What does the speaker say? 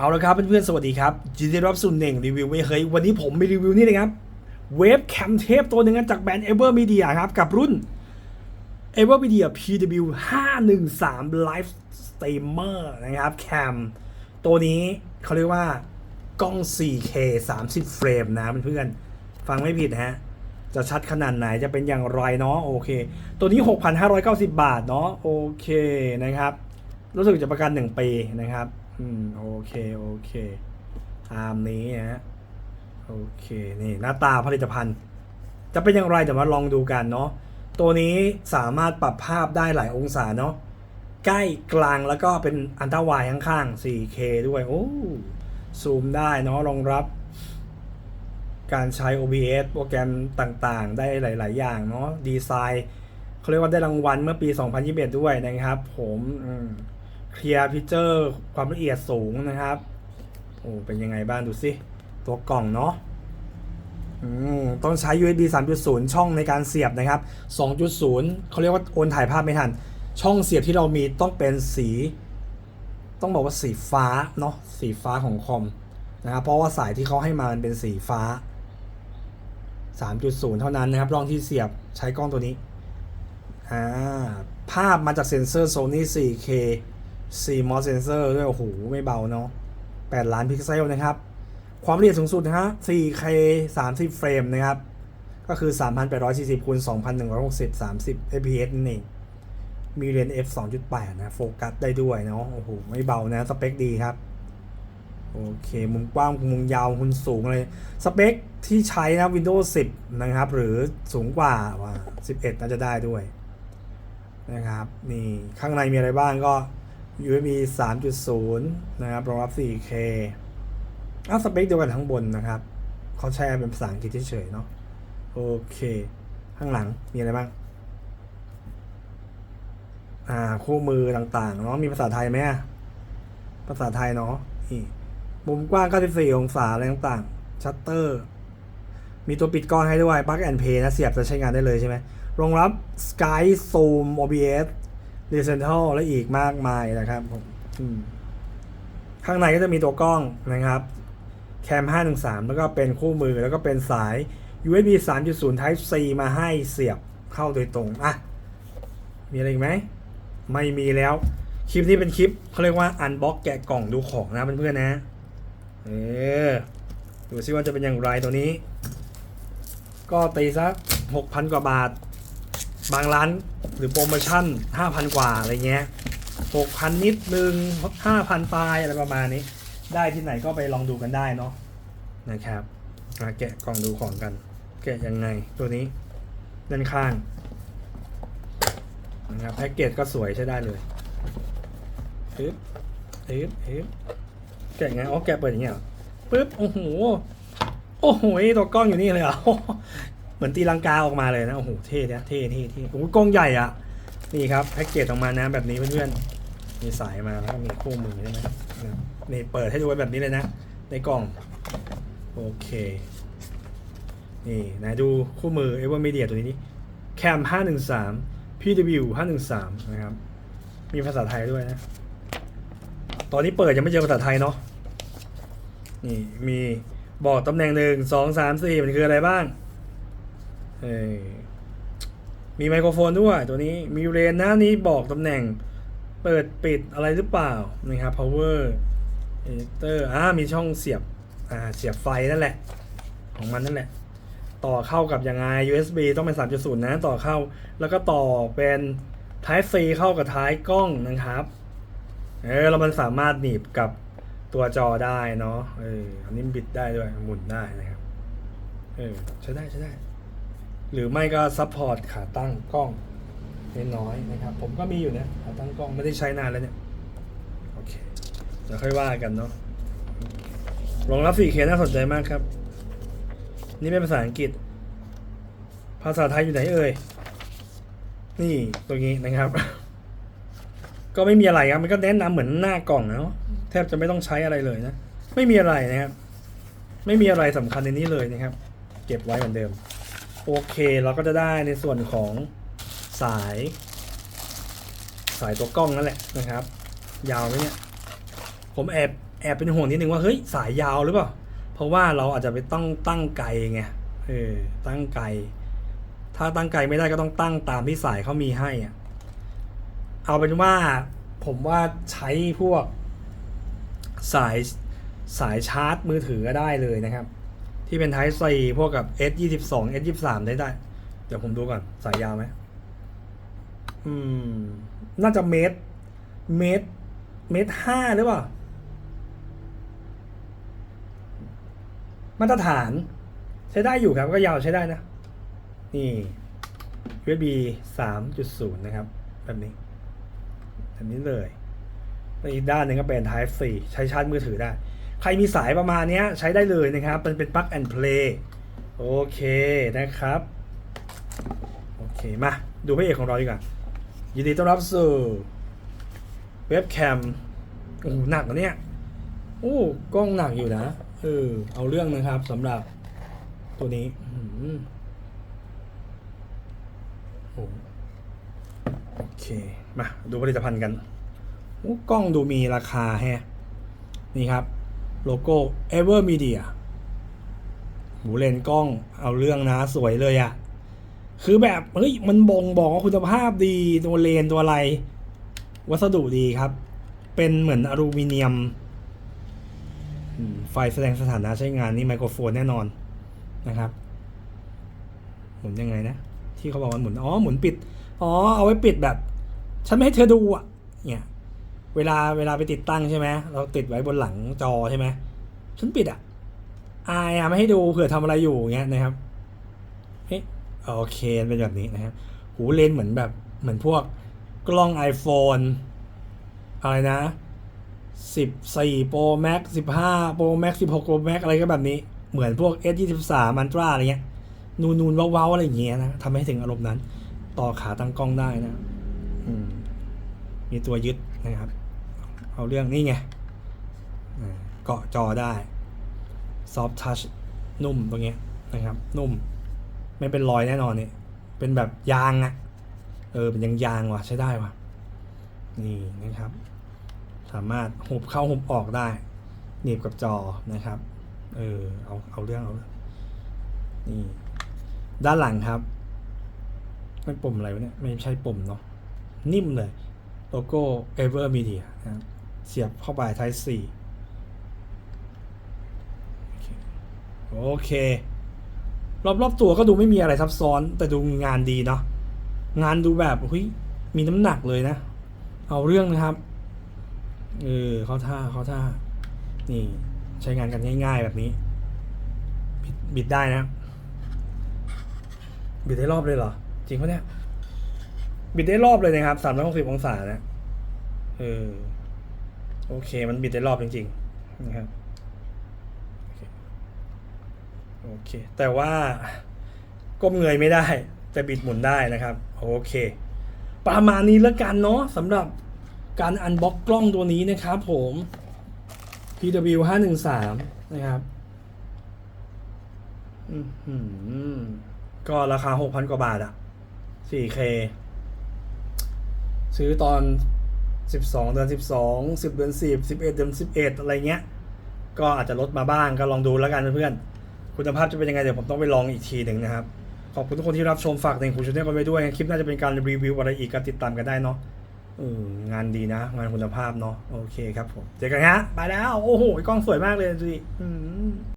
เอาละครับเพื่อนๆสวัสดีครับยินดีรับสู่เน่งรีวิวไม่เคยวันนี้ผมมีรีวิวนี่เลยครับเวฟแคมเทปตัวหนึ่งจากแบรนด์ Ever Media ครับกับรุ่น Ever Media PW 513 Live Streamer นะครับแคมตัวนี้เขาเรียกว่ากล้อง 4K 30 เฟรมนะเพื่อนๆฟังไม่ผิดนะฮะจะชัดขนาดไหนจะเป็นอย่างไรเนาะโอเค ตัวนี้ 6,590 บาทเนาะโอเคนะครับรู้สึกจะประกัน 1 ปีนะครับ อืม โอเค โอเคตามนี้ฮะโอเค นี่หน้าตาผลิตภัณฑ์ จะเป็นอย่างไรเดี๋ยวมาลองดูกันเนาะตัวนี้สามารถปรับภาพได้หลายองศาเนาะใกล้กลางแล้วก็เป็นอันตราวด์ข้างๆ 4K ด้วย โอ้ซูมได้เนาะรองรับ การใช้ OBS โปรแกรมต่างๆ ได้หลาย ๆ อย่างเนาะดีไซน์เขาเรียกว่าได้รางวัลเมื่อปี 2021 ด้วยนะครับ ผม เคลียร์พิเจอร์ความละเอียดสูงนะครับ โอ้เป็นยังไงบ้างดูสิตัวกล่องเนาะอืมต้องใช้ USB 3.0 ช่องในการเสียบนะครับ 2.0เขาเรียกว่าโอนถ่ายภาพไม่ทัน ช่องเสียบที่เรามีต้องเป็นสี ต้องบอกว่าสีฟ้าเนาะ สีฟ้าของคอมนะครับ เพราะว่าสายที่เขาให้มามันเป็นสีฟ้า 3.0 เท่านั้นนะครับ รองที่เสียบใช้กล้องตัวนี้ อ่า ภาพมาจากเซ็นเซอร์ Sony 4K CMOS sensor ด้วยโอ้โหไม่เบาเนาะ8ล้านพิกเซลนะครับ ความละเอียดสูงสุดนะฮะ 4K 30 เฟรมนะครับ ก็คือ 3,840คูณ2,160 30 fps นั่นเองมีเลนส์ f 2.8 นะ โฟกัสได้ด้วยเนาะโอ้โหไม่เบานะ สเปคดีครับ โอเค มุมกว้าง มุมยาวมุมสูงเลย สเปคที่ใช้นะ Windows 10 นะครับ หรือสูงกว่าว่า11 น่าจะได้ด้วยนะครับ นี่ ข้างในมีอะไรบ้างก็ USB 3.0 นะครับ รองรับ 4K อ้าวสเปคเดียวกันทั้งบนนะครับเขาใช้เป็นภาษาอังกฤษเฉยๆเนาะ โอเค ข้างหลังมีอะไรบ้าง อ่า คู่มือต่างๆ เนาะ มีภาษาไทยไหมภาษาไทยเนาะนี่มุมกว้าง 94 องศา อะไรต่างๆ ชัตเตอร์ มีตัวปิดกล้องให้ด้วย Plug and Play นะ เสียบจะใช้งานได้เลยใช่ไหมรองรับ Sky Zoom OBS r e c e n t a l และอีกมากมายนะครับผมอืมข้างในก็จะมีตัวกล้องนะครับแคม 513 แล้วก็เป็นคู่มือแล้วก็เป็นสาย USB 3.0 Type C มาให้เสียบเข้าโดยตรง อะ มีอะไรอีกไหม ไม่มีแล้ว คลิปนี้เป็นคลิปเขาเรียกว่าอันบ็อกแกะกล่องดูของนะเพื่อนๆนะ เออ ดูซิว่าจะเป็นอย่างไรตัวนี้ ก็ตีสัก 6,000 กว่าบาท บางร้านหรือโปรโมชั่น 5,000 กว่าอะไรเงี้ย6,000 นิดนึง 5,000 ปลายอะไรประมาณนี้ ได้ที่ไหนก็ไปลองดูกันได้เนาะนะครับมาแกะกล่องดูของกัน แกะยังไงตัวนี้ด้านข้างนะครับแพ็กเกจก็สวยใช้ได้เลยอึ๊บอึ๊บอึ๊บแกะยังไงอ๋อแกะเปิดอย่างเงี้ยปึ๊บโอ้โหโอ้โหตัวกล้องอยู่นี่เลยอะ เหมือนตีลังกาออกมาเลยนะ โอ้โห เท่นะเท่เท่เท่โอ้กล้องใหญ่อะนี่ครับแพ็กเกจออกมานะแบบนี้เพื่อนๆ มีสายมาแล้วก็มีคู่มือใช่ไหมนี่เปิดให้ดูไว้แบบนี้เลยนะ ในกล่อง โอเค นี่นะดูคู่มือ Ever Media ตัวนี้แคม513 PW 513นะครับ มีภาษาไทยด้วยนะ ตอนนี้เปิดยังไม่เจอภาษาไทยเนาะ นี่มีบอกตำแหน่งหนึ่งสองสามสี่มันคืออะไรบ้าง มีไมโครโฟนด้วยตัวนี้มีเรนนะนี้บอกตำแหน่งเปิดปิดอะไรหรือเปล่านะครับ power editor อ่ามีช่องเสียบอ่าเสียบไฟนั่นแหละ ของมันนั่นแหละ ต่อเข้ากับยังไง USB ต้องเป็น 3.0 นะ ต่อเข้า แล้วก็ต่อเป็น Type C เข้ากับท้ายกล้องนะครับเออแล้วมันสามารถหนีบกับตัวจอได้เนาะเอออันนี้บิดได้ด้วยหมุนได้นะครับเออใช้ได้ใช้ได้ หรือไม่ก็ซัพพอร์ตขาตั้งกล้องน้อยนะครับ ผมก็มีอยู่นะขาตั้งกล้องไม่ได้ใช้นานแล้วเนี่ย โอเคเดี๋ยวค่อยว่ากันเนาะรองรับ 4K น่าสนใจมากครับ นี่เป็นภาษาอังกฤษ ภาษาไทยอยู่ไหนเอ่ย นี่ตรงนี้นะครับ ก็ไม่มีอะไรครับ มันก็แนะนำเหมือนหน้ากล่องนะเนาะแทบจะไม่ต้องใช้อะไรเลยนะ ไม่มีอะไรนะครับ ไม่มีอะไรสำคัญในนี้เลยนะครับ เก็บไว้เหมือนเดิม โอเคเราก็จะได้ในส่วนของสาย สายตัวกล้องนั่นแหละนะครับ ยาวไหมเนี่ย ผมแอบแอบเป็นห่วงนิดนึงว่าเฮ้ยสายยาวหรือเปล่า เพราะว่าเราอาจจะไปต้องตั้งไกลไงเออตั้งไกล ถ้าตั้งไกลไม่ได้ก็ต้องตั้งตามที่สายเขามีให้อะเอาเป็นว่าผมว่าใช้พวกสายสายชาร์จมือถือก็ได้เลยนะครับ ที่เป็น Type C พวกกับ S 2 2 S 2 3ได้ได้ เดี๋ยวผมดูก่อน สายยาวไหม อืม น่าจะเมตร เมตร เมตรห้าหรือเปล่า มาตรฐาน ใช้ได้อยู่ครับ ก็ยาวใช้ได้นะ นี่ USB 3.0นะครับ แบบนี้ แบบนี้เลย อีกด้านหนึ่งก็เป็น Type C ใช้ชาร์จมือถือได้ ใครมีสายประมาณนี้ใช้ได้เลยนะครับมันเป็น plug and play โอเคนะครับ โอเค มาดูพระเอกของเราดีกว่ายินดีต้อนรับสู่เว็บแคมโอ้หนักนะเนี่ยโอ้กล้องหนักอยู่นะเออเอาเรื่องนะครับสำหรับตัวนี้อื้อหือโอ้โอเค มา ดูผลิตภัณฑ์กันโอ้กล้องดูมีราคาแฮะ นี่ครับ โลโก้ Ever Media หูเลนกล้องเอาเรื่องนะสวยเลยอะคือแบบเฮ้ยมันบ่งบอกว่าคุณภาพดีตัวเลนตัวอะไร วัสดุดีครับ เป็นเหมือนอลูมิเนียม ไฟแสดงสถานะใช้งานนี่ไมโครโฟนแน่นอนนะครับ หมุนยังไงนะ ที่เขาบอกว่าหมุน อ๋อ หมุนปิด อ๋อ เอาไว้ปิดแบบ ฉันไม่ให้เธอดูอะ เนี่ย เวลาเวลาไปติดตั้งใช่ไหมเราติดไว้บนหลังจอใช่ไหมฉันปิดอะอายอะไม่ให้ดูเผื่อทำอะไรอยู่อย่างเงี้ยนะครับเฮ้ยโอเคเป็นแบบนี้นะครับหูเลนเหมือนแบบเหมือนพวกกล้อง iPhone อะไรนะ14 Pro Max 15 Pro Max 16 Pro Max อะไรก็แบบนี้ เหมือนพวก S23 Ultra อะไรเงี้ย นูนนูนเว้าๆอะไรอย่างเงี้ยนะทำให้ถึงอารมณ์นั้น ต่อขาตั้งกล้องได้นะมมีตัวยึดนะครับ เอาเรื่องนี่ไงเกาะจอได้ Soft Touch นุ่มตรงเนี้ยนะครับ นุ่ม ไม่เป็นรอยแน่นอนเนี่ยเป็นแบบยางอะเออเป็นยางยางว่ะใช้ได้ว่ะนี่นะครับ สามารถหุบเข้าหุบออกได้หนีบกับจอนะครับ เออเอาเอาเรื่องเอาเรื่องนี่ด้านหลังครับไม่ปุ่มอะไรวะเนี่ยไม่ใช่ปุ่มเนาะนิ่มเลย โลโก้ Ever Media นะครับ เสียบเข้าไป Type C โอเค รอบๆตัวก็ดูไม่มีอะไรซับซ้อน แต่ดูงานดีเนาะงานดูแบบเฮ้ยมีน้ำหนักเลยนะ เอาเรื่องนะครับเออเขาท่าเขาท่า นี่ใช้งานกันง่าย ๆ แบบนี้ บิดบิดได้นะ บิดได้รอบเลยเหรอ จริงปะเนี่ย บิดได้รอบเลยนะครับสามร้อยหกสิบองศานะเออ โอเค มันบิดได้รอบจริงๆนะครับโอเค แต่ว่าก้มเงยไม่ได้แต่บิดหมุนได้นะครับ โอเค ประมาณนี้แล้วกันเนาะสำหรับการอันบ็อกกล้องตัวนี้นะครับผม PW 5 1 3นะครับอือหือก็ราคา6,000กว่าบาทอะ 4K ซื้อตอน 12 เดือน 12 10 เดือน 10 11 เดือน 11 อะไรเงี้ย ก็อาจจะลดมาบ้างก็ลองดูแล้วกันเพื่อนๆ คุณภาพจะเป็นยังไงเดี๋ยวผมต้องไปลองอีกทีหนึ่งนะครับ ขอบคุณทุกคนที่รับชมฝากในคุณชาแนลกันไว้ด้วย คลิปน่าจะเป็นการรีวิวอะไรอีกก็ติดตามกันได้เนาะงานดีนะ งานคุณภาพเนาะโอเคครับผม เจอกันฮะไปแล้ว โอ้โหกล้องสวยมากเลยดูดิ